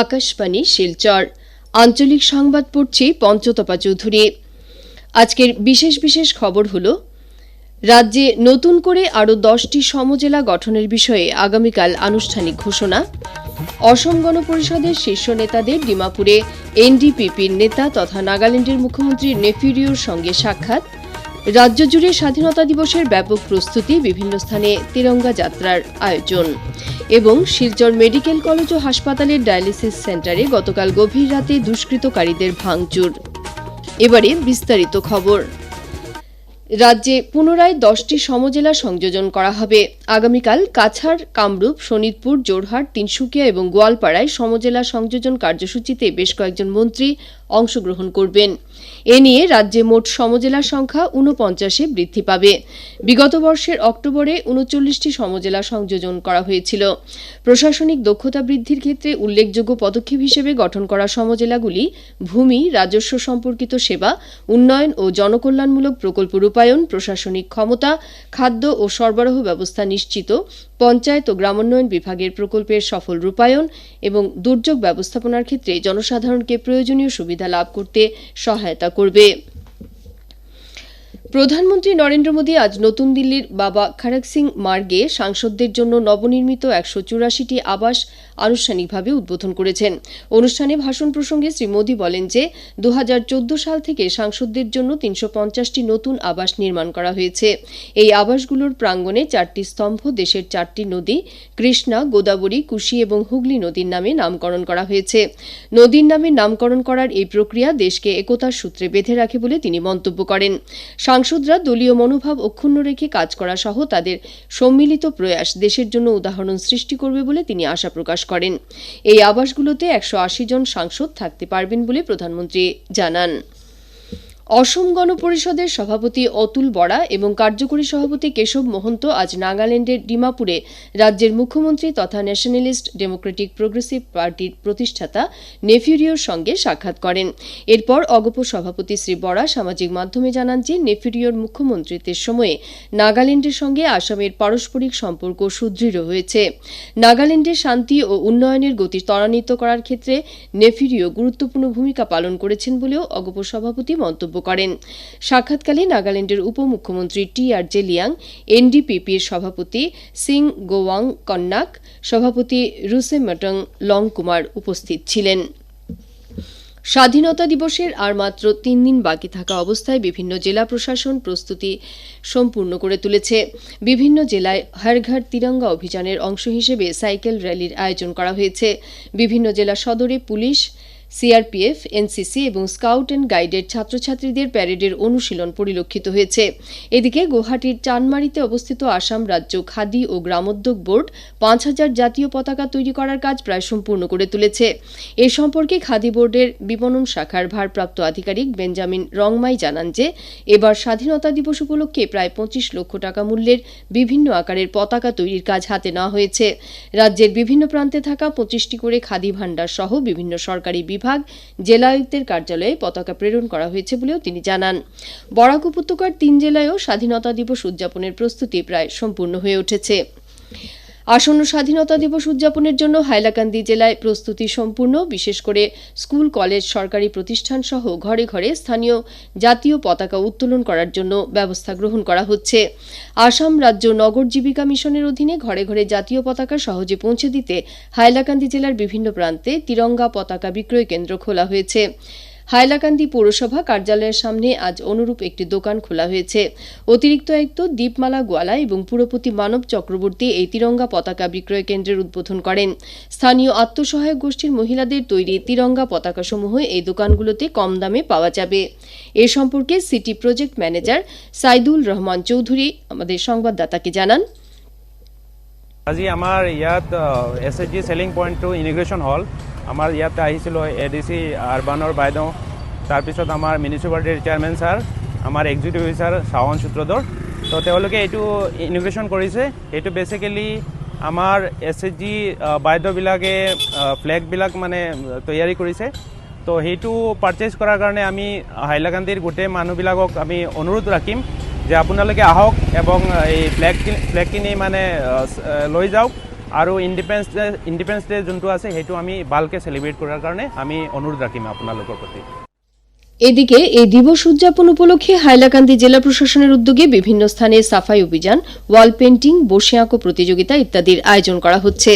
আকাশবাণী, শিলচর। আঞ্চলিক সংবাদ পড়ছি পঞ্চতপা চৌধুরী। আজকের বিশেষ বিশেষ খবর হল, রাজ্যে নতুন করে আরও দশটি সমজেলা গঠনের বিষয়ে আগামীকাল আনুষ্ঠানিক ঘোষণা। অসম গণ পরিষদের শীর্ষ নেতাদের ডিমাপুরে এনডিপিপির নেতা তথা নাগাল্যান্ডের মুখ্যমন্ত্রী নেফিরিওর সঙ্গে সাক্ষাৎ। রাজ্য জুড়ে স্বাধীনতা দিবসের ব্যাপক প্রস্তুতি বিভিন্ন স্থানে তিরঙ্গা যাত্রার আয়োজন। এবং শিলচর মেডিকেল কলেজ ও হাসপাতালের ডায়ালিসিস সেন্টারে গতকাল গভীর রাতে দুষ্কৃতকারীদের ভাঙচুর। এবারে বিস্তারিত খবর। রাজ্যে পুনরায় দশটি সমজেলা সংযোজন করা হবে। আগামীকাল কাছাড়, কামরূপ শোনিতপুর জোরহাট তিনসুকিয়া এবং গোয়ালপাড়ায় সমজেলা সংযোজন কার্যসূচিতে বেশ কয়েকজন মন্ত্রী অংশগ্রহণ করবেন। এ নিয়ে রাজ্যে মোট সমজেলার সংখ্যা ঊনপঞ্চাশে বৃদ্ধি পাবে। বিগত বর্ষের অক্টোবরে উনচল্লিশটি সমজেলা সংযোজন করা হয়েছিল। প্রশাসনিক দক্ষতা বৃদ্ধির ক্ষেত্রে উল্লেখযোগ্য পদক্ষেপ হিসেবে গঠন করা সমজেলাগুলি ভূমি, রাজস্ব সম্পর্কিত সেবা, উন্নয়ন ও জনকল্যাণমূলক প্রকল্প রূপায়ণ, প্রশাসনিক ক্ষমতা, খাদ্য ও সরবরাহ ব্যবস্থা নিশ্চিত পঞ্চায়েত ও গ্রামোন্নয়ন বিভাগের প্রকল্পের সফল রূপায়ণ এবং দুর্যোগ ব্যবস্থাপনার ক্ষেত্রে জনসাধারণকে প্রয়োজনীয় সুবিধা লাভ করতে সহায়তা করবে। প্রধানমন্ত্রী নরেন্দ্র মোদী আজ নতুন দিল্লির বাবা খড়গ সিং মার্গে সাংসদদের জন্য নবনির্মিত একশো চুরাশিটি আবাস আনুষ্ঠানিকভাবে উদ্বোধন করেছেন। অনুষ্ঠানে ভাষণ প্রসঙ্গে শ্রী মোদী বলেন যে দু হাজার চোদ্দ সাল থেকে সাংসদদের জন্য তিনশো পঞ্চাশটি নতুন আবাস নির্মাণ করা হয়েছে। এই আবাসগুলোর প্রাঙ্গণে চারটি স্তম্ভ, দেশের চারটি নদী, কৃষ্ণা, গোদাবরী, কুশি এবং হুগলি নদীর নামে নামকরণ করা হয়েছে। নদীর নামে নামকরণ করার এই প্রক্রিয়া দেশকে একতার সূত্রে বেঁধে রাখে বলে তিনি মন্তব্য করেন। সাংসদরা দলীয় মনোভাব অক্ষুণ্ণ রেখে কাজ করা সহ তাদের সম্মিলিত প্রয়াস দেশের জন্য উদাহরণ সৃষ্টি করবে বলে তিনি আশা প্রকাশ করেন। এই আবাসগুলোতে একশো আশি জন সাংসদ থাকতে পারবেন বলে প্রধানমন্ত্রী জানান। অসম গণপরিষদের সভাপতি অতুল বরা এবং কার্যকরী সভাপতি কেশব মহন্ত আজ নাগাল্যান্ডের ডিমাপুরে রাজ্যের মুখ্যমন্ত্রী তথা ন্যাশনালিস্ট ডেমোক্রেটিক প্রোগ্রেসিভ পার্টির প্রতিষ্ঠাতা নেফিরিওর সঙ্গে সাক্ষাৎ করেন। এরপর অগপ সভাপতি শ্রী বরা সামাজিক মাধ্যমে জানান যে নেফিরিওর মুখ্যমন্ত্রীত্বের সময়ে নাগাল্যান্ডের সঙ্গে আসামের পারস্পরিক সম্পর্ক সুদৃঢ় হয়েছে। নাগাল্যান্ডের শান্তি ও উন্নয়নের গতি ত্বরান্বিত করার ক্ষেত্রে নেফিরিও গুরুত্বপূর্ণ ভূমিকা পালন করেছেন বলেও অগপ সভাপতি মন্তব্য করেন। সাক্ষাৎকালে নাগাল্যান্ডের উপমুখ্যমন্ত্রী টি আর জেলিয়াং এনডিপিপির সভাপতি সিং গোওয়াং কন্নাক, সভাপতি রুসে মটং লং কুমার উপস্থিত ছিলেন। স্বাধীনতা দিবসের আর মাত্র তিন দিন বাকি থাকা অবস্থায় বিভিন্ন জেলা প্রশাসন প্রস্তুতি সম্পূর্ণ করে তুলেছে। বিভিন্ন জেলায় হর ঘর তিরঙ্গা অভিযানের অংশ হিসেবে সাইকেল র্যালির আয়োজন করা হয়েছে। বিভিন্ন জেলা সদরে পুলিশ সিআরপিএফ, এনসিসি এবং স্কাউট অ্যান্ড গাইডের ছাত্রছাত্রীদের প্যারেডের অনুশীলন পরিলক্ষিত হয়েছে। এদিকে গুয়াহাটির চানমারিতে অবস্থিত আসাম রাজ্য খাদি ও গ্রামোদ্যোগ বোর্ড পাঁচ হাজার জাতীয় পতাকা তৈরি করার কাজ প্রায় সম্পূর্ণ করে তুলেছে। এ সম্পর্কে খাদি বোর্ডের বিপণন শাখার ভারপ্রাপ্ত আধিকারিক বেঞ্জামিন রংমাই জানান যে, এবার স্বাধীনতা দিবস উপলক্ষে প্রায় পঁচিশ লক্ষ টাকা মূল্যের বিভিন্ন আকারের পতাকা তৈরির কাজ হাতে নেওয়া হয়েছে। রাজ্যের বিভিন্ন প্রান্তে থাকা পঁচিশটি করে খাদি ভাণ্ডার সহ বিভিন্ন সরকারি বিভাগ জেলা আয়ুক্তের কার্যালয়ে পতাকা প্রেরণ করা হয়েছে বলেও তিনি জানান। বরাক উপত্যকার তিন জেলায়ও স্বাধীনতা দিবস উদযাপনের প্রস্তুতি প্রায় সম্পূর্ণ হয়ে উঠেছে। আসন্ন স্বাধীনতা দিবস উদযাপনের জন্য হাইলাকান্দি জেলায় প্রস্তুতি সম্পূর্ণ, বিশেষ করে স্কুল, কলেজ, সরকারি প্রতিষ্ঠান সহ ঘরে ঘরে স্থানীয় জাতীয় পতাকা উত্তোলন করার জন্য ব্যবস্থা গ্রহণ করা হচ্ছে। আসাম রাজ্য নগর জীবিকা মিশনের অধীনে ঘরে ঘরে জাতীয় পতাকা সহজে পৌঁছে দিতে হাইলাকান্দি জেলার বিভিন্ন প্রান্তে তিরঙ্গা পতাকা বিক্রয় কেন্দ্র খোলা হয়েছে। হাইলাকান্দি পৌরসভা কার্যালয়ের সামনে আজ অনুরূপ একটি দোকান খোলা হয়েছে। অতিরিক্ত আয়ুক্ত দীপমালা গোয়ালা এবং পুরপতি মানব চক্রবর্তী এই তিরঙ্গা পতাকা বিক্রয় কেন্দ্রের উদ্বোধন করেন। স্থানীয় আত্মসহায়ক গোষ্ঠীর মহিলাদের তৈরি তিরঙ্গা পতাকাসমূহ এই দোকানগুলোতে কম দামে পাওয়া যাবে। এ সম্পর্কে city project manager Saidul Rahman Chowdhury আমাদের সংবাদদাতাকে জানান। আজি আমাৰ ইয়াত এছ এছ জি চেলিং পইণ্টটো ইনিগ্ৰেশ্যন হ'ল আমাৰ ইয়াত আহিছিল এ ডি চি আৰবানৰ বাইদেউ। তাৰপিছত আমাৰ মিউনিচিপালিটিৰ চেয়াৰমেন ছাৰ আমাৰ এক্সিকিউটিভ অফিচাৰ শ্ৰাৱণ সূত্ৰধৰ তো তেওঁলোকে এইটো ইনিগ্ৰেশ্যন কৰিছে। এইটো বেচিকেলি আমাৰ এছ এছ জি বাইদেউবিলাকে ফ্লেগবিলাক মানে তৈয়াৰী কৰিছে। তো সেইটো পাৰচেজ কৰাৰ কাৰণে আমি হাইলাকান্দিৰ গোটেই মানুহবিলাকক আমি অনুৰোধ ৰাখিম যে আপোনালোকে আহক এবং এই ফ্লেগ ফ্লেগখিনি মানে লৈ যাওক। আৰু ইণ্ডিপেণ্ডেন্স ডে ইণ্ডিপেণ্ডেন্স ডে যোনটো আছে সেইটো আমি ভালকৈ চেলিব্ৰেট কৰাৰ কাৰণে আমি অনুৰোধ ৰাখিম আপোনালোকৰ প্ৰতি। এদিকে এই দিবস উদযাপন উপলক্ষে হাইলাকান্দি জেলা প্রশাসনের উদ্যোগে বিভিন্ন স্থানে সাফাই অভিযান, ওয়াল পেন্টিং বসে আঁকো প্রতিযোগিতা ইত্যাদির আয়োজন করা হচ্ছে।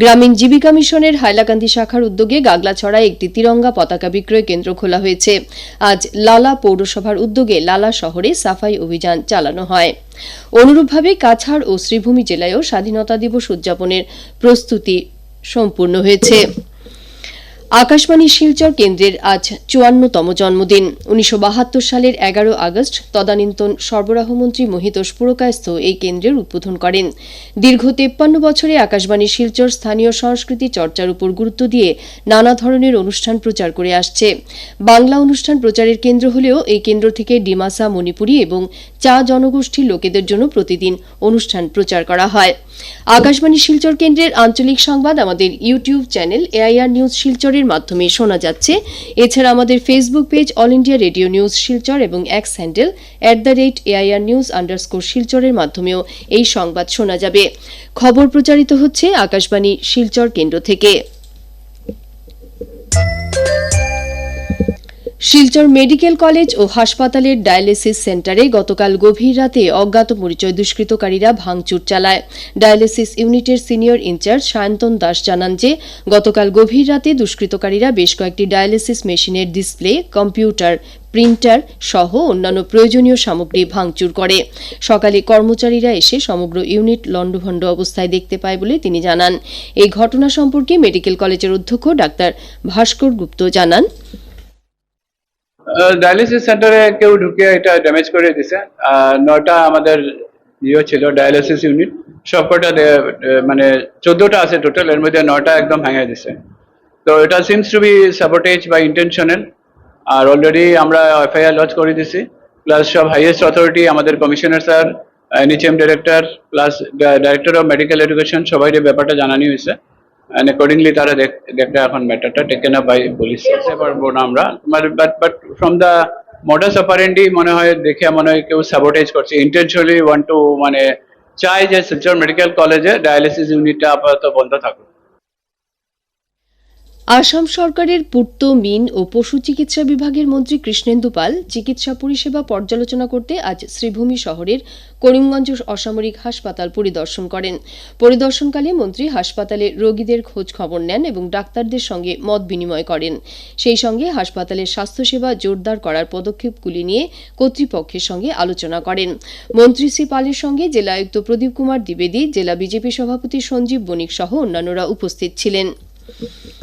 গ্রামীণ জীবিকা মিশনের হাইলাকান্দি শাখার উদ্যোগে গাগলাছড়ায় একটি তিরঙ্গা পতাকা বিক্রয় কেন্দ্র খোলা হয়েছে। আজ লালা পৌরসভার উদ্যোগে লালা শহরে সাফাই অভিযান চালানো হয়। অনুরূপভাবে কাছাড় ও শ্রীভূমি জেলায়ও স্বাধীনতা দিবস উদযাপনের প্রস্তুতি সম্পূর্ণ হয়েছে। আকাশবাণী শিলচর কেন্দ্রের আজ চুয়ান্নতম জন্মদিন। উনিশশো বাহাত্তর সালের এগারো আগস্ট তদানীন্তন সরবরাহমন্ত্রী মহিতোষ পুরকায়স্থ এই কেন্দ্রের উদ্বোধন করেন। দীর্ঘ তেপ্পান্ন বছরে আকাশবাণী শিলচর স্থানীয় সংস্কৃতি চর্চার উপর গুরুত্ব দিয়ে নানা ধরনের অনুষ্ঠান প্রচার করে আসছে। বাংলা অনুষ্ঠান প্রচারের কেন্দ্র হলেও এই কেন্দ্র থেকে ডিমাসা, মণিপুরী এবং চা জনগোষ্ঠীর লোকেদের জন্য প্রতিদিন অনুষ্ঠান প্রচার করা হয়। আকাশবাণী শিলচর কেন্দ্রের আঞ্চলিক সংবাদ আমাদের ইউটিউব চ্যানেল এআইআর নিউজ শিলচরের মাধ্যমে শোনা যাচ্ছে। এছাড়া আমাদের Facebook page all India radio news Silchar এবং X handle at the rate AIR news underscore শিলচরের মাধ্যমেও এই সংবাদ শোনা যাবে। খবর প্রচারিত হচ্ছে আকাশবাণী শিলচর কেন্দ্র থেকে। শিলচর মেডিকেল কলেজ ও হাসপাতালের ডায়ালিসিস সেন্টারে গতকাল গভীর রাতে অজ্ঞাত পরিচয় দুষ্কৃতকারীরা ভাঙচুর চালায়। ডায়ালিসিস ইউনিটের সিনিয়র ইনচার্জ সায়ন্তন দাস জানান যে, গতকাল গভীর রাতে দুষ্কৃতকারীরা বেশ কয়েকটি ডায়ালিসিস মেশিনের ডিসপ্লে, কম্পিউটার, প্রিন্টার সহ অন্যান্য প্রয়োজনীয় সামগ্রী ভাঙচুর করে। সকালে কর্মচারীরা এসে সমগ্র ইউনিট লণ্ডভণ্ড অবস্থায় দেখতে পায় বলে তিনি জানান। এই ঘটনা সম্পর্কে মেডিকেল কলেজের অধ্যক্ষ ডাক্তার ভাস্কর গুপ্ত জানান। ডায়ালিসিস সেন্টারে কেউ ঢুকে এটা ড্যামেজ করে দিছে। নয়টা আমাদের ইয়ে ছিল ডায়ালিসিস ইউনিট সবকটা মানে চোদ্দটা আছে টোটাল এর মধ্যে নয়টা একদম ভেঙে দিছে। তো এটা সিমস টু বি সাবোটেজ বা ইন্টেনশনাল আর অলরেডি আমরা এফআইআর লঞ্চ করে দিছি। প্লাস সব হাইয়েস্ট অথরিটি আমাদের commissioner sir NHM director plus director of medical education সবাই ব্যাপারটা জানানি হয়েছে। অ্যান্ড অ্যাকর্ডিংলি তারা দেখ- দেখতে এখন ম্যাটারটা টেকেন আপ বাই পুলিশ বলতে পারব না আমরা। But but from the modus operandi মনে হয় দেখে মনে হয় কেউ সাবোটেজ করছে। ইন্টেনশনালি ওয়ান টু মানে চাই যে শিলচর মেডিকেল কলেজে ডায়ালিসিস ইউনিটটা আপাতত বন্ধ থাকুক। আসাম সরকারের পূর্ত মিন ও পশু চিকিৎসা বিভাগের মন্ত্রী কৃষ্ণেন্দু পাল চিকিৎসা পরিষেবা পর্যালোচনা করতে আজ শ্রীভূমি শহরের করিমগঞ্জ অসামরিক হাসপাতাল পরিদর্শন করেন। পরিদর্শনকালে মন্ত্রী হাসপাতালে রোগীদের খোঁজ খবর নেন এবং ডাক্তারদের সঙ্গে মত বিনিময় করেন। সেই সঙ্গে হাসপাতালের স্বাস্থ্যসেবা জোরদার করার পদক্ষেপগুলি নিয়ে কর্তৃপক্ষের সঙ্গে আলোচনা করেন। মন্ত্রী শ্রী পালের সঙ্গে জেলা আয়ুক্ত প্রদীপ কুমার দ্বিবেদী, জেলা বিজেপি সভাপতি সঞ্জীব বণিক সহ অন্যান্যরা উপস্থিত ছিলেন।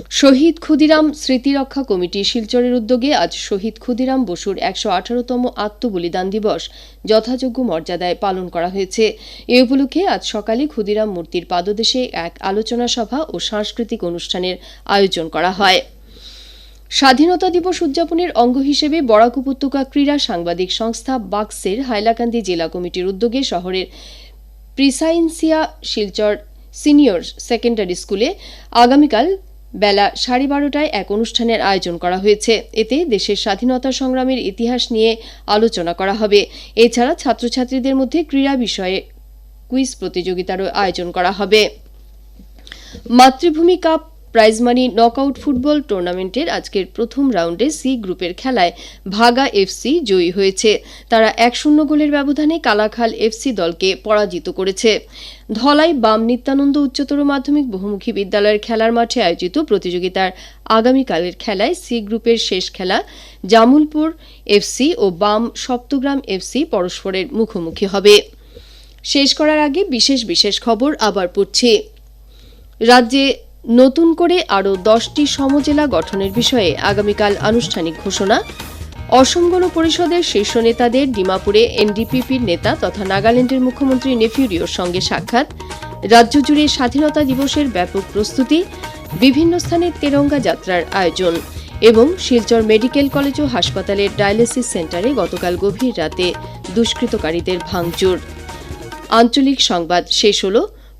শহীদ ক্ষুদিরাম স্মৃতিরক্ষা কমিটি শিলচরের উদ্যোগে আজ শহীদ ক্ষুদিরাম বসুর একশো আঠারোতম আত্মবলিদান দিবস যথাযোগ্য মর্যাদায় পালন করা হয়েছে। এ উপলক্ষে আজ সকালে ক্ষুদিরাম মূর্তির পাদদেশে এক আলোচনা সভা ও সাংস্কৃতিক অনুষ্ঠানের আয়োজন করা হয়। স্বাধীনতা দিবস উদযাপনের অঙ্গ হিসেবে বরাক উপত্যকা ক্রীড়া সাংবাদিক সংস্থা বাক্সের হাইলাকান্দি জেলা কমিটির উদ্যোগে শহরের প্রিসাইন্সিয়া শিলচর সিনিয়র সেকেন্ডারি স্কুলে আগামীকাল বেলা সাড়ে বারোটায় এক অনুষ্ঠানের আয়োজন করা হয়েছে। এতে দেশের স্বাধীনতা সংগ্রামের ইতিহাস নিয়ে আলোচনা করা হবে। এছাড়া ছাত্রছাত্রীদের মধ্যে ক্রীড়া বিষয়ে কুইজ প্রতিযোগিতারও আয়োজন করা হবে। Matribhumi cup prize money knockout football টুর্নামেন্টের আজকের প্রথম রাউন্ডে সি গ্রুপের খেলায় ভাগা এফসি জয়ী হয়েছে। তারা এক শূন্য গোলের ব্যবধানে কালাখাল এফসি দলকে পরাজিত করেছে। ধলাই বাম নিত্যানন্দ উচ্চতর মাধ্যমিক বহুমুখী বিদ্যালয়ের খেলার মাঠে আয়োজিত প্রতিযোগিতার আগামীকালের খেলায় সি গ্রুপের শেষ খেলা জামুলপুর এফসি ও বাম সপ্তগ্রাম এফসি পরস্পরের মুখোমুখি হবে। শেষ করার আগে বিশেষ বিশেষ খবর আবার পড়ছি। রাজ্যে নতুন করে আরও দশটি সমজেলা গঠনের বিষয়ে আগামীকাল আনুষ্ঠানিক ঘোষণা। অসম গণ পরিষদের শীর্ষ নেতাদের ডিমাপুরে এনডিপিপির নেতা তথা নাগাল্যান্ডের মুখ্যমন্ত্রী নেফিউরিওর সঙ্গে সাক্ষাৎ। রাজ্য জুড়ে স্বাধীনতা দিবসের ব্যাপক প্রস্তুতি, বিভিন্ন স্থানে তেরঙ্গা যাত্রার আয়োজন এবং শিলচর মেডিকেল কলেজ ও হাসপাতালের ডায়ালিসিস সেন্টারে গতকাল গভীর রাতে দুষ্কৃতকারীদের ভাঙচুর। আঞ্চলিক সংবাদ শেষ হল।